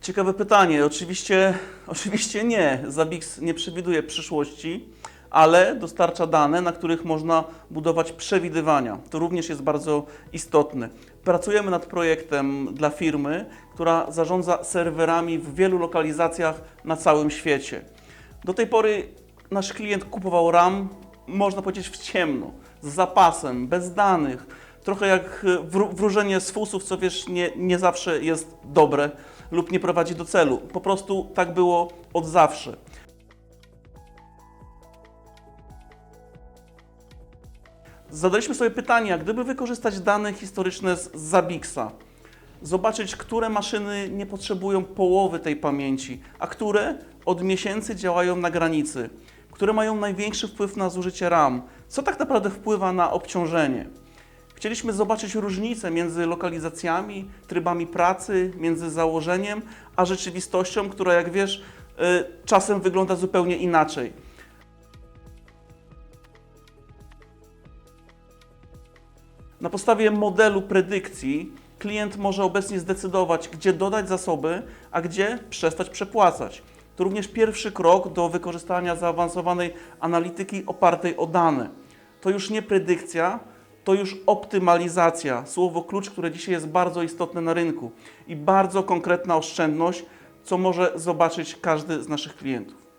Ciekawe pytanie. Oczywiście, oczywiście nie. Zabix nie przewiduje przyszłości, ale dostarcza dane, na których można budować przewidywania. To również jest bardzo istotne. Pracujemy nad projektem dla firmy, która zarządza serwerami w wielu lokalizacjach na całym świecie. Do tej pory nasz klient kupował RAM, można powiedzieć, w ciemno, z zapasem, bez danych. Trochę jak wró- wróżenie z fusów, co wiesz, nie, nie zawsze jest dobre lub nie prowadzi do celu. Po prostu tak było od zawsze. Zadaliśmy sobie pytanie, jak gdyby wykorzystać dane historyczne z Zabixa, zobaczyć, które maszyny nie potrzebują połowy tej pamięci, a które od miesięcy działają na granicy, które mają największy wpływ na zużycie RAM, co tak naprawdę wpływa na obciążenie. Chcieliśmy zobaczyć różnice między lokalizacjami, trybami pracy, między założeniem, a rzeczywistością, która, jak wiesz, y, czasem wygląda zupełnie inaczej. Na podstawie modelu predykcji klient może obecnie zdecydować, gdzie dodać zasoby, a gdzie przestać przepłacać. To również pierwszy krok do wykorzystania zaawansowanej analityki opartej o dane. To już nie predykcja, to już optymalizacja, słowo klucz, które dzisiaj jest bardzo istotne na rynku i bardzo konkretna oszczędność, co może zobaczyć każdy z naszych klientów.